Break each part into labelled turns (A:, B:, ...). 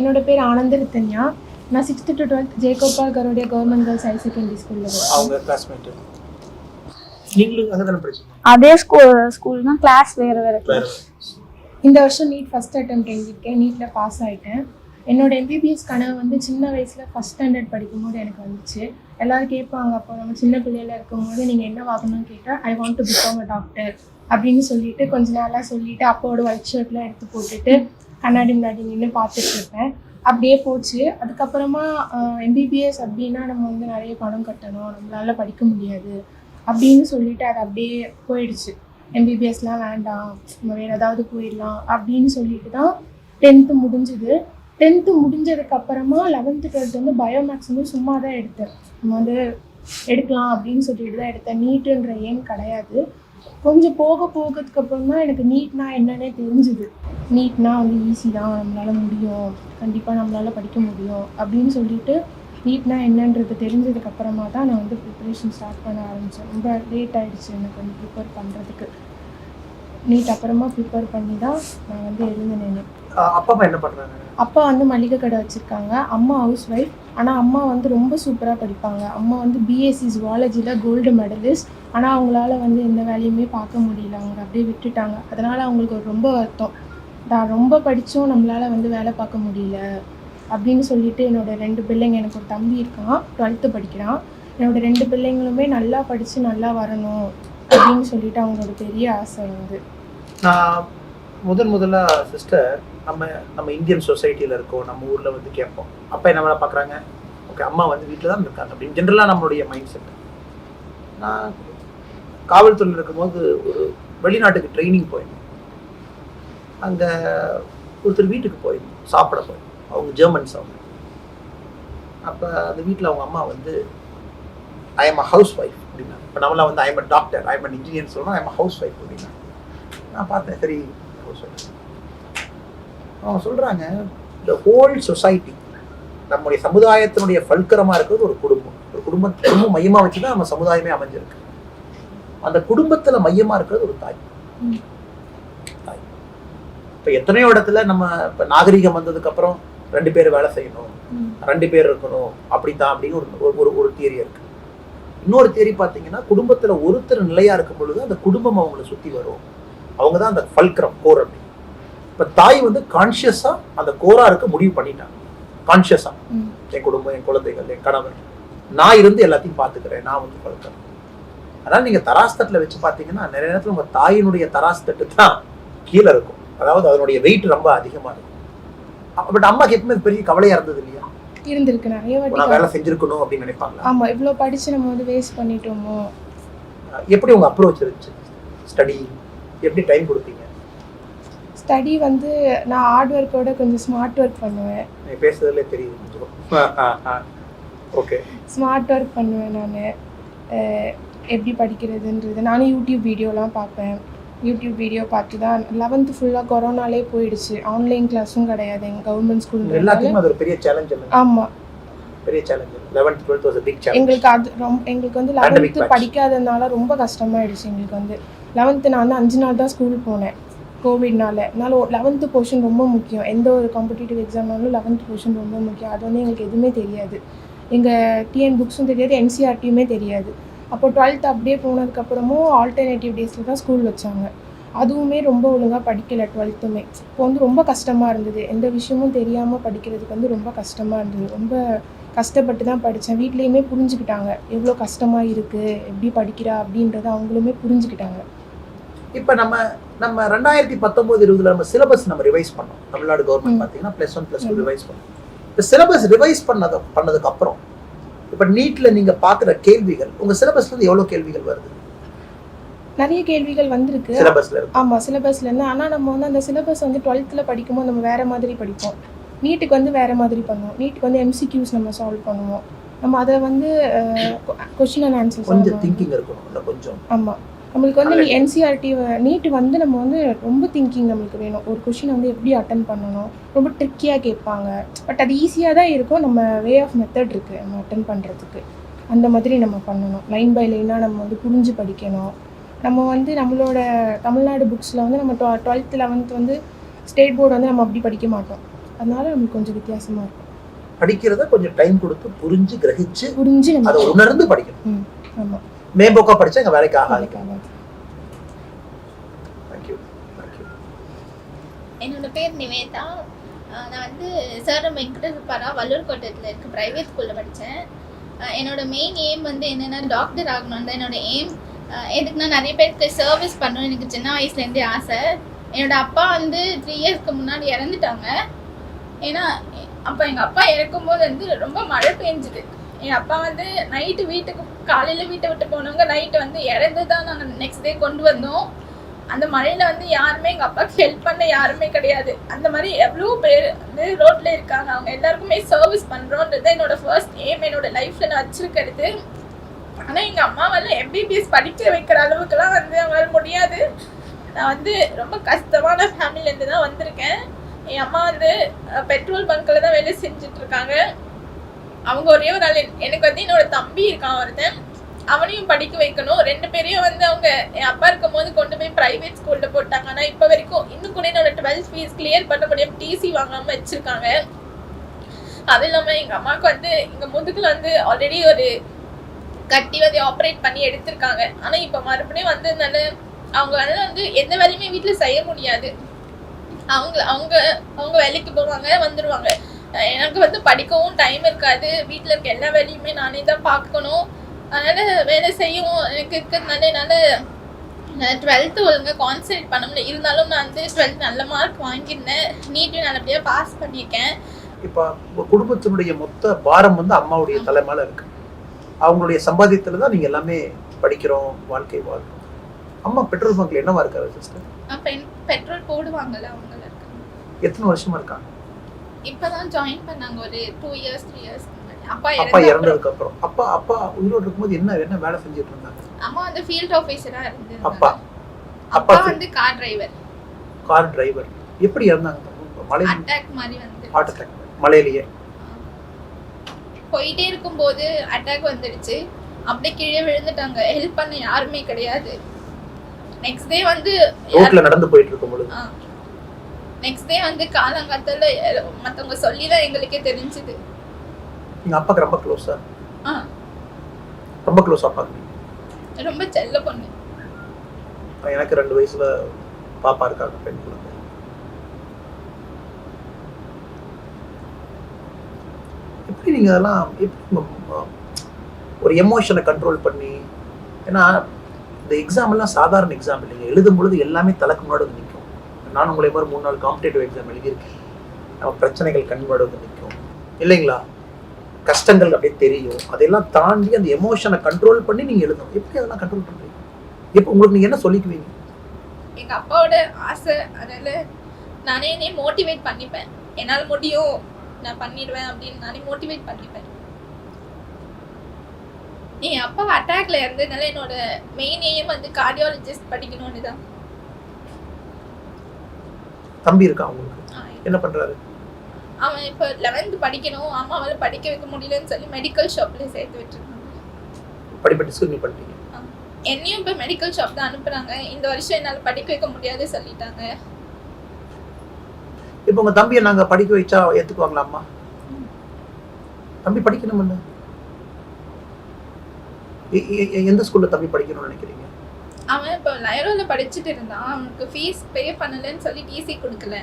A: என்னோட பேர் ஆனந்த ரித்தன்யா நான் sixth to twelfth Jaigopal Garodia government girls higher secondary ஸ்கூலில்
B: அவங்க கிளாஸ்மேட் நீங்களும் அங்கே தானே படிச்சீங்க?
C: அதே ஸ்கூல் ஸ்கூல் தான் கிளாஸ் வேற வேற
B: வேற
A: இந்த வருஷம் நீட் ஃபஸ்ட் அட்டம் எழுதியிருக்கேன். நீட்டில் பாஸ் ஆகிட்டேன் என்னோட எம்பிபிஎஸ் கனவு வந்து சின்ன வயசில் ஃபஸ்ட் ஸ்டாண்டர்ட் படிக்கும்போது எனக்கு வந்துச்சு. எல்லாரும் கேட்பாங்க அப்போ நம்ம சின்ன பிள்ளையில இருக்கும்போது நீங்கள் என்ன வாங்கணும்னு கேட்டால் I want to become a doctor அப்படின்னு சொல்லிட்டு கொஞ்ச நாளாக சொல்லிட்டு அப்போட ஒயிட் ஷர்ட்லாம் எடுத்து போட்டுட்டு கண்ணாடி முன்னாடி நின்று பார்த்துட்டு இருப்பேன் அப்படியே போச்சு. அதுக்கப்புறமா எம்பிபிஎஸ் அப்படின்னா நம்ம வந்து நிறைய பணம் கட்டணும். நம்மளால படிக்க முடியாது. அப்படின்னு சொல்லிட்டு அது அப்படியே போயிடுச்சு. எம்பிபிஎஸ்லாம் வேண்டாம். நம்ம வேறு ஏதாவது போயிடலாம் அப்படின்னு சொல்லிட்டு தான் டென்த்து முடிஞ்சுது. டென்த்து முடிஞ்சதுக்கப்புறமா லெவன்த்து டுவெல்த் வந்து பயோமேக்ஸ் வந்து சும்மா தான் எடுத்தேன். நம்ம வந்து எடுக்கலாம் அப்படின்னு சொல்லிட்டு தான் எடுத்தேன். நீட்டுன்ற ஏம் கிடையாது. கொஞ்சம் போக போகிறதுக்கு அப்புறம் தான் எனக்கு நீட்னா என்னன்னே தெரிஞ்சுது. நீட்னா வந்து ஈஸி தான் நம்மளால் முடியும். கண்டிப்பாக நம்மளால் படிக்க முடியும் அப்படின்னு சொல்லிட்டு நீட்னா என்னன்றது தெரிஞ்சதுக்கு அப்புறமா தான் நான் வந்து ப்ரிப்பரேஷன் ஸ்டார்ட் பண்ண ஆரம்பித்தேன் ரொம்ப லேட் ஆயிடுச்சு எனக்கு வந்து ப்ரிப்பேர் பண்ணுறதுக்கு நீட் அப்புறமா ப்ரிப்பேர் பண்ணி தான் நான் வந்து எழுந்தினேன்
B: அப்பா என்ன பண்றாங்க?
A: அப்பா வந்து மளிகை கடை வச்சுருக்காங்க. அம்மா ஹவுஸ் ஒய்ஃப் ஆனால் அம்மா வந்து ரொம்ப சூப்பராக படிப்பாங்க. அம்மா வந்து பிஎஸ்சி ஜுவாலஜியில் கோல்டு மெடலிஸ்ட் ஆனால் அவங்களால வந்து எந்த வேலையுமே பார்க்க முடியல. அவங்க அப்படியே விட்டுட்டாங்க. அதனால் அவங்களுக்கு ரொம்ப வருத்தம். நான் ரொம்ப படித்தும் நம்மளால் வந்து வேலை பார்க்க முடியல அப்படின்னு சொல்லிட்டு என்னோட ரெண்டு பிள்ளைங்க எனக்கு ஒரு தம்பி இருக்கான். டுவெல்த்து படிக்கிறான். என்னோட ரெண்டு பிள்ளைங்களுமே நல்லா படித்து நல்லா வரணும் அப்படின்னு சொல்லிட்டு அவங்களோட பெரிய ஆசை வந்து.
B: முதன் முதலாக சிஸ்டர் நம்ம நம்ம இந்தியன் சொசைட்டியில் இருக்கோம் நம்ம ஊரில் வந்து கேட்போம். அப்பா என்ன வேலை பார்க்குறாங்க? ஓகே அம்மா வந்து வீட்டில் தான் இருக்காங்க அப்படின்னு. ஜென்ரலாக நம்மளுடைய மைண்ட் செட் நான் காவல்துறையில் இருக்கும்போது ஒரு வெளிநாட்டுக்கு ட்ரைனிங் போயிருந்தேன். அங்கே ஒருத்தர் வீட்டுக்கு போயிருந்தோம் சாப்பிட போயிருந்தோம் அவங்க ஜெர்மன்ஸ் அவங்க. அப்போ அந்த வீட்டில் அவங்க அம்மா வந்து I am a housewife அப்படின்னா இப்போ நம்மளாம் வந்து I am a doctor I am an engineer சொல்லணும் I am a housewife அப்படின்னா நான் பார்த்தேன் சரி சொல்லி அவங்க சொல்கிறாங்க இந்த ஹோல் சொசைட்டி நம்முடைய சமுதாயத்தினுடைய பல்கரமாக இருக்கிறது ஒரு குடும்பம். ஒரு குடும்பம் குடும்பம் மையமாக வச்சு தான் நம்ம சமுதாயமே அமைஞ்சிருக்கு. அந்த குடும்பத்தில் மையமாக இருக்கிறது ஒரு தாய். தாய். இப்போ எத்தனையோ இடத்துல நம்ம இப்போ நாகரிகம் வந்ததுக்கப்புறம் ரெண்டு பேர் வேலை செய்யணும். ரெண்டு பேர் இருக்கணும். அப்படித்தான் அப்படின்னு ஒரு ஒரு- ஒரு தியரி இருக்கு. இன்னொரு தியரி பார்த்தீங்கன்னா குடும்பத்துல ஒருத்தர் நிலையா இருக்கும் பொழுது அந்த குடும்பம் அவங்கள சுத்தி வரும். அவங்க தான் அந்த ஃபல்க்ரம் கோர் அப்படி. இப்ப தாய் வந்து கான்சியஸா அந்த கோரா இருக்க முடிவு பண்ணிட்டாங்க. கான்சியஸா
A: ம்.
B: என் குடும்பம் என் குழந்தைகள் என் கணவர். நான் இருந்து எல்லாத்தையும் பார்த்துக்கிறேன் நான் வந்து ஃபல்கரம் அதனால நீங்க தராஸ்தட்டில் வச்சு பார்த்தீங்கன்னா நிறைய நேரத்துல உங்க தாயினுடைய தராஸ்தட்டு தான் கீழே இருக்கும். அதாவது அதனுடைய வெயிட் ரொம்ப அதிகமா இருக்கும். பட் அம்மாக்கு எப்பவுமே பெரிய கவலையா இருந்தது இல்லையா?
A: இருந்திருக்கு நிறைய
B: நான்
A: வாட்டி
B: வேலை செஞ்சிருக்கணும் அப்படின்னு நினைப்பாங்களா?
A: ஆமா இவ்வளோ படிச்சு நம்ம வந்து வேஸ்ட் பண்ணிட்டோமோ?
B: எப்படி உங்க அப்ரோச் இருந்துச்சு? ஸ்டடி எப்படி டைம் கொடுத்தீங்க?
A: ஸ்டடி வந்து நான் ஹார்ட் ஒர்க்கோட கொஞ்சம் ஸ்மார்ட் ஒர்க் பண்ணுவேன்.
B: நீ பேசுறதுல தெரியுது ஓகே
A: ஸ்மார்ட் ஒர்க் பண்ணுவேன் நான். எப்படி படிக்கிறதுன்றது. நானும் யூடியூப் வீடியோலாம் பார்ப்பேன். யூடியூப் வீடியோ பார்த்து தான் லெவன்த்து ஃபுல்லாக கொரோனாலே போயிடுச்சு. ஆன்லைன் கிளாஸும் கிடையாது எங்கள் கவர்மெண்ட் ஸ்கூல்
B: எல்லாத்துக்கும் அது ஒரு பெரிய சேலஞ்ச்
A: ஆமாம்
B: பெரிய challenge eleventh twelfth was big challenge
A: எங்களுக்கு அது ரொம்ப எங்களுக்கு வந்து லெவன்த்து. படிக்காததுனால ரொம்ப கஷ்டமாயிடுச்சு எங்களுக்கு வந்து. லெவன்த்து நான் வந்து அஞ்சு நாள் தான் ஸ்கூல் போனேன். கோவிட்னால அதனால லெவன்த்து போர்ஷன் ரொம்ப முக்கியம். எந்த ஒரு காம்படிட்டிவ் எக்ஸாம்னாலும் லெவன்த் போர்ஷன் ரொம்ப முக்கியம். அது வந்து எங்களுக்கு எதுவுமே தெரியாது. எங்கள் டிஎன் புக்ஸும் தெரியாது என்சிஆர்டியுமே தெரியாது. அப்போ டுவெல்த் அப்படியே போனதுக்கப்புறமும் ஆல்டர்னேட்டிவ் டேஸில் தான் ஸ்கூல் வச்சாங்க. அதுவுமே ரொம்ப ஒழுங்காக படிக்கலை டுவெல்த்துமே இப்போ வந்து ரொம்ப கஷ்டமாக இருந்தது. எந்த விஷயமும் தெரியாமல் படிக்கிறதுக்கு வந்து ரொம்ப கஷ்டமாக இருந்தது. ரொம்ப கஷ்டப்பட்டு தான் படித்தேன் வீட்லேயுமே புரிஞ்சுக்கிட்டாங்க. எவ்வளோ கஷ்டமாக இருக்குது எப்படி படிக்கிறா? அப்படின்றத அவங்களுமே புரிஞ்சுக்கிட்டாங்க.
B: இப்போ நம்ம நம்ம ரெண்டாயிரத்தி பத்தொன்பது இருபதுல நம்ம சிலபஸ் நம்ம ரிவைஸ் பண்ணோம். தமிழ்நாடு கவர்மெண்ட். பார்த்தீங்கன்னா plus one plus two. Revise பண்ணோம். இப்போ சிலபஸ் ரிவைஸ் பண்ணது பண்ணதுக்கு அப்புறம் இப்போ நீட்ல நீங்க பார்க்குற கேள்விகள் உங்க சிலபஸ்ல இருந்து எவ்வளவு கேள்விகள் வருது?
A: நிறைய கேள்விகள் வந்திருக்கு.
B: சிலபஸ்ல
A: ஆமாம் சிலபஸ்லேருந்து ஆனால் நம்ம வந்து அந்த சிலபஸ் வந்து டுவெல்த்தில் படிக்கும்போது நம்ம வேறு மாதிரி படிப்போம். நீட்டுக்கு வந்து வேறு மாதிரி பண்ணுவோம். நீட்டுக்கு வந்து எம்சிக்யூஸ் நம்ம சால்வ் பண்ணுவோம். நம்ம அதை வந்து கொஷின் அண்ட் ஆன்சர்
B: கொஞ்சம் திங்கிங் இருக்கணும் இல்லை கொஞ்சம்.
A: ஆமாம் நம்மளுக்கு வந்து என்சிஆர்டி நீட் வந்து நம்ம வந்து ரொம்ப திங்கிங் நம்மளுக்கு வேணும். ஒரு கொஷின் வந்து எப்படி அட்டன் பண்ணணும்? ரொம்ப ட்ரிக்கியாக கேட்பாங்க. பட் அது ஈஸியாக தான் இருக்கும். நம்ம வே ஆஃப் மெத்தட் இருக்குது நம்ம அட்டன் பண்ணுறதுக்கு அந்த மாதிரி நம்ம பண்ணணும். லைன் பை லைனாக நம்ம வந்து புரிஞ்சு படிக்கணும். நம்ம வந்து நம்மளோட தமிழ்நாடு புக்ஸில் வந்து நம்ம டுவெல்த் லெவன்த் வந்து ஸ்டேட் போர்டு வந்து நம்ம அப்படி படிக்க மாட்டோம். அதனால நம்மளுக்கு கொஞ்சம் வித்தியாசமாக இருக்கும்.
B: படிக்கிறத கொஞ்சம் டைம் கொடுத்து புரிஞ்சு கிரகிச்சு
A: புரிஞ்சு நம்ம
B: உணர்ந்து படிக்கணும்.
A: ம். ஆமாம்
B: மேம்போக்கா படிச்சா எங்க வேலைக்கு ஆகாது. தேங்க்யூ தேங்க்யூ
D: என்னோட பேர் நிவேதா. நான் வந்து சேரம் வெங்கடசுப்பாரா வள்ளூர் கோட்டத்தில் இருக்க. ப்ரைவேட் ஸ்கூலில் படித்தேன் என்னோட மெயின் எய்ம் வந்து என்னென்னா டாக்டர் ஆகணும் தான் என்னோட எய்ம் எதுக்குன்னா நிறைய பேருக்கு சர்வீஸ் பண்ணணும் எனக்கு சின்ன வயசுலேருந்தே ஆசை. என்னோட அப்பா வந்து த்ரீ இயர்ஸ்க்கு முன்னாடி இறந்துட்டாங்க. ஏன்னா அப்போ எங்கள் அப்பா இறக்கும்போது வந்து ரொம்ப மழை பெஞ்சுது. என் அப்பா வந்து நைட்டு வீட்டுக்கு காலையில் வீட்டை விட்டு போனவங்க நைட்டு வந்து இறந்து தான் நாங்கள் நெக்ஸ்ட் டே கொண்டு வந்தோம். அந்த மழையில் வந்து யாருமே எங்கள் அப்பாவுக்கு ஹெல்ப் பண்ண யாருமே கிடையாது. அந்த மாதிரி எவ்வளோ பேர் வந்து ரோட்டில் இருக்காங்க. அவங்க எல்லாருக்குமே சர்வீஸ் பண்ணுறோன்றது என்னோட ஃபர்ஸ்ட் எய்ம் என்னோட லைஃப்பில் நான் வச்சிருக்கிறது. ஆனால் எங்கள் அம்மாவெல்லாம் எம்பிபிஎஸ் படிக்க வைக்கிற அளவுக்குலாம் வந்து அவங்களால முடியாது. நான் வந்து ரொம்ப கஷ்டமான ஃபேமிலியிலேருந்து தான் வந்திருக்கேன். என் அம்மா வந்து பெட்ரோல் பங்க்கில் தான் வேலை செஞ்சுட்ருக்காங்க அவங்க ஒரே ஒரு ஆள். எனக்கு வந்து என்னோட தம்பி இருக்கான் ஒருத்தன். அவனையும் படிக்க வைக்கணும். ரெண்டு பேரையும் வந்து அவங்க என் அப்பா இருக்கும் போது கொண்டு போய் பிரைவேட் ஸ்கூல்ல போட்டாங்க. ஆனா இப்ப வரைக்கும் இன்னும் கூட என்னோட டுவெல்த் ஃபீஸ் கிளியர் பண்ண முடியாம டிசி வாங்காம வச்சிருக்காங்க. அது இல்லாம எங்க அம்மாவுக்கு வந்து எங்க முதுகுல வந்து ஆல்ரெடி ஒரு கட்டி வந்து ஆப்ரேட் பண்ணி எடுத்திருக்காங்க. ஆனா இப்ப மறுபடியும் வந்ததுனால அவங்களால வந்து எந்த வேலையுமே வீட்டுல செய்ய முடியாது. அவங்க அவங்க அவங்க வேலைக்கு போவாங்க வந்துடுவாங்க எனக்கு வந்து படிக்கவும் டைம் இருக்காது. வீட்டில் இருக்க எல்லா வேலையுமே நானே தான் பார்க்கணும். அதனால வேலை செய்யவும் எனக்கு இருக்கிறதுனால என்னால் டுவெல்த்து ஒழுங்காக கான்சன்ட்ரேட் பண்ண முடியல. இருந்தாலும் நான் வந்து டுவெல்த் நல்ல மார்க் வாங்கியிருந்தேன். நீட்டையும் நல்லபடியாக பாஸ் பண்ணியிருக்கேன்.
B: இப்போ குடும்பத்தினுடைய மொத்த பாரம் வந்து அம்மாவுடைய தலைமையில இருக்கு. அவங்களுடைய சம்பாதியத்துல தான் நீங்க எல்லாமே படிக்கிறோம் வாழ்க்கை வாழ்றோம். அம்மா பெட்ரோல் பங்க்ல என்னவா இருக்காரு சிஸ்டர்
D: பெட்ரோல் போடுவாங்கல்ல அவங்கள
B: எத்தனை வருஷமா இருக்காங்க?
D: இப்போ தான் ஜாயின் பண்ணாங்க ஒரு டூ இயர்ஸ் த்ரீ இயர்ஸ் அப்பா
B: அப்பா இறந்ததுக்கு அப்புறம் அப்பா அப்பா உயிரோடு இருக்கும்போது என்ன என்ன வேலை செஞ்சுட்டு இருந்தாங்க?
D: அம்மா வந்து ஃபீல்ட் ஆஃபீஸராக இருந்து
B: அப்பா.
D: அப்பா
B: அப்பா
D: வந்து கார் டிரைவர்
B: கார் டிரைவர் எப்படி இறந்தாங்க? மலை
D: அட்டாக் மாதிரி வந்து
B: ஹார்ட் அட்டாக் மலையிலேயே.
D: போயிட்டே இருக்கும்போது அட்டாக் வந்துடுச்சு. அப்படியே கீழே விழுந்துட்டாங்க. ஹெல்ப் பண்ண யாருமே கிடையாது. நெக்ஸ்ட் டே வந்து
B: ரோட்ல நடந்து போயிட்டு இருக்கும் பொழுது
D: நெக்ஸ்ட் டே வந்து காலங்காத்தால மத்தவங்க சொல்லி தான் எங்களுக்கே தெரிஞ்சுது.
B: எங்க அப்பாக்கு ரொம்ப க்ளோஸா
D: ஆ?
B: ரொம்ப க்ளோஸ் அப்பாக்கு.
D: ரொம்ப செல்ல பொண்ணு.
B: எனக்கு ரெண்டு வயசுல பாப்பா இருக்காங்க பெண் குழந்தை. எப்படி நீங்க அதெல்லாம் எப்படி ஒரு எமோஷனை கண்ட்ரோல் பண்ணி ஏன்னா இந்த எக்ஸாம் எல்லாம் சாதாரண எக்ஸாம் இல்லைங்க. எழுதும் பொழுது எல்லாமே தலைக்கு முன்னாடி நான் உங்களை மாதிரி மூணு நாள் காம்படேட்டிவ் எக்ஸாம் எழுதியிருக்கேன். நம்ம பிரச்சனைகள் கண் வந்து நிற்கும். இல்லைங்களா? கஷ்டங்கள் அப்படியே தெரியும். அதெல்லாம் தாண்டி அந்த எமோஷனை கண்ட்ரோல் பண்ணி நீங்கள் எழுதணும். எப்படி அதெல்லாம் கண்ட்ரோல் பண்ணுறீங்க இப்போ உங்களுக்கு நீங்க என்ன சொல்லிக்குவீங்க?
D: எங்க அப்பாவோட ஆசை அதனால நானே என்னை மோட்டிவேட் பண்ணிப்பேன். என்னால் முடியும். நான் பண்ணிடுவேன் அப்படின்னு நானே மோட்டிவேட் பண்ணிப்பேன். என் அப்பா அட்டாக்ல இருந்ததுனால என்னோட மெயின் எய்ம் வந்து கார்டியாலஜிஸ்ட் படிக்கணும்னு தான்
B: தம்பி இருக்கா உங்களுக்கு
D: ஆஹ்
B: என்ன பண்றாரு?
D: அவன் இப்போ லெவன்த் படிக்கணும். அம்மாவால படிக்க வைக்க முடியலன்னு சொல்லி மெடிக்கல் ஷாப்ல சேர்த்து விட்டுருக்காங்க.
B: படிப்பை டிஸ்கன்யூ பண்ணிட்டீங்க
D: என்னையும் இப்போ மெடிக்கல் ஷாப் தான் அனுப்புறாங்க. இந்த வருஷம் என்னால் படிக்க வைக்க முடியாது சொல்லிட்டாங்க.
B: இப்போ உங்க தம்பியை நாங்க படிக்க வச்சா ஏத்துக்குவாங்களா அம்மா? தம்பி படிக்கணும் எந்த ஸ்கூல்ல தம்பி படிக்கணும்னு நினைக்கிறீங்க?
D: அவன் இப்போ லயரோல படிச்சுட்டு இருந்தான். அவனுக்கு ஃபீஸ் பே பண்ணலன்னு சொல்லி டிசி கொடுக்கல.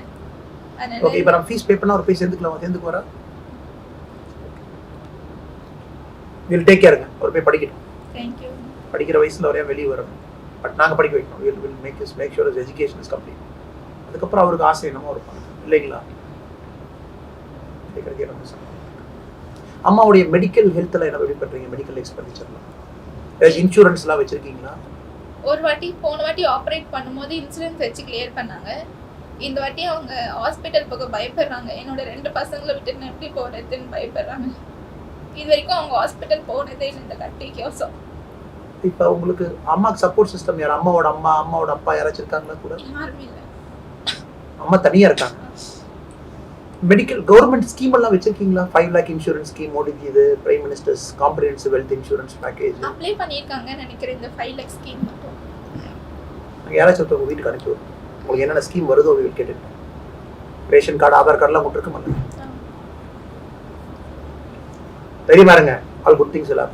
B: ஓகே இப்போ நம்ம ஃபீஸ் பே பண்ணா ஒரு போய் சேர்ந்துக்கலாம். சேர்ந்துக்கு வரா வில் டேக் கேருங்க அவர் போய் படிக்கட்டும்.
D: தேங்க்யூ
B: படிக்கிற வயசுல வரையா வெளியே வரணும் பட் நாங்க படிக்க வைக்கணும். Will will make is make sure education is complete அதுக்கப்புறம் அவருக்கு ஆசை என்னமோ இருப்பாங்க இல்லைங்களா. அம்மாவுடைய மெடிக்கல் ஹெல்த்தில் என்ன எப்படி பண்றீங்க மெடிக்கல் எக்ஸ்பெண்டிச்சர்லாம் இன்சூரன்ஸ்லாம் வச்சிருக்கீங்களா?
D: ஒரு வாட்டி போன வாட்டி ஆப்ரேட் பண்ணும்போது இன்சூரன்ஸ் வச்சு கிளியர் பண்ணாங்க. இந்த வாட்டி அவங்க ஹாஸ்பிட்டல் போக பயப்படுறாங்க. என்னோட ரெண்டு பசங்களை விட்டு நான் எப்படி போறதுன்னு பயப்படுறாங்க. இது வரைக்கும் அவங்க ஹாஸ்பிட்டல் போனதே இல்லை இந்த கட்டிக்கோசம்.
B: இப்போ உங்களுக்கு அம்மாக்கு சப்போர்ட் சிஸ்டம் யார்? அம்மாவோட அம்மா அம்மாவோட அப்பா யாராச்சும் இருக்காங்களா கூட?
D: யாருமே இல்லை.
B: அம்மா தனியா இருக்காங்க. மெடிக்கல் கவர்மெண்ட் ஸ்கீம் எல்லாம் வச்சிருக்கீங்களா? Five lakh insurance scheme OTG prime ministers comprehensive wealth insurance package
D: apply பண்ணியிருக்காங்கன்னு நினைக்கிறேன் இந்த ஃபைவ் லேக் ஸ்கீம் மட்டும்.
B: யாராச்சும் ஒருத்தவங்க வீட்டுக்கு அனுப்பி உங்களுக்கு என்னென்ன ஸ்கீம் வருதோ அவங்க கேட்டு ரேஷன் கார்டு ஆதார் கார்டுலாம் கொண்டிருக்க மாட்டாங்க பெரிய பாருங்க ஆல் குட் திங்ஸ் எல்லாம்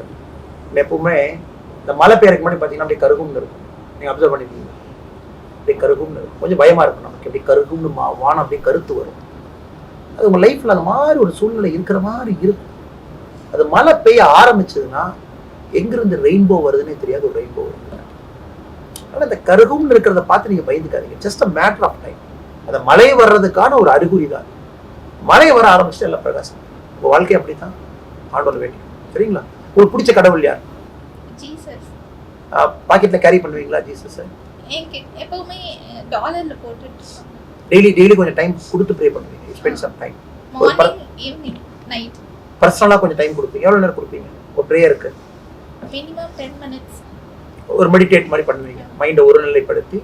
B: எப்பவுமே இந்த மழை பெய்யறதுக்கு முன்னாடி பார்த்தீங்கன்னா அப்படியே கருகும்னு இருக்கும். நீங்க அப்சர்வ் பண்ணிருக்கீங்க அப்படியே கருகும்னு இருக்கும். கொஞ்சம் பயமா இருக்கும் நமக்கு. அப்படியே கருகும்னு மா- வானம் அப்படியே கருத்து வரும். அது உங்கள் லைஃப்ல அந்த மாதிரி ஒரு சூழ்நிலை இருக்கிற மாதிரி இருக்கும். அது மழை பெய்ய ஆரம்பிச்சதுன்னா எங்கிருந்து ரெயின்போ வருதுன்னே தெரியாது ஒரு ரெயின்போ வருது. ஆனால் இந்த கருகும்னு இருக்கிறத பார்த்து நீங்க பயந்துக்காதீங்க. Just a matter of time அந்த மழை வர்றதுக்கான ஒரு அறிகுறி தான். மழை வர ஆரம்பிச்சுட்டு எல்லாம் பிரகாசம். உங்க வாழ்க்கை அப்படித்தான். ஆண்டோர் வேண்டி. சரிங்களா? உங்களுக்கு பிடிச்ச கடவுள் யார்?
D: ஜீசஸ்
B: பாக்கெட்ல கேரி பண்ணுவீங்களா ஜீசஸ்
D: எப்பவுமே டாலர்ல போட்டுட்டு
B: டெய்லி டெய்லி கொஞ்சம் டைம் கொடுத்து ப்ரே பண்ணுவீங்க. ஸ்பெண்ட் சம் டைம் ஒரு
D: ஈவினிங் நைட்
B: பர்சனலாக கொஞ்சம் டைம் கொடுப்பீங்க. எவ்வளோ நேரம் கொடுப்பீங்க? ஒரு ப்ரேயருக்கு
D: மினிமம் டென் மினிட்ஸ்
B: ஒரு மெடிடேட் மாதிரி பண்ணுவீங்க. மைண்டை ஒருநிலைப்படுத்தி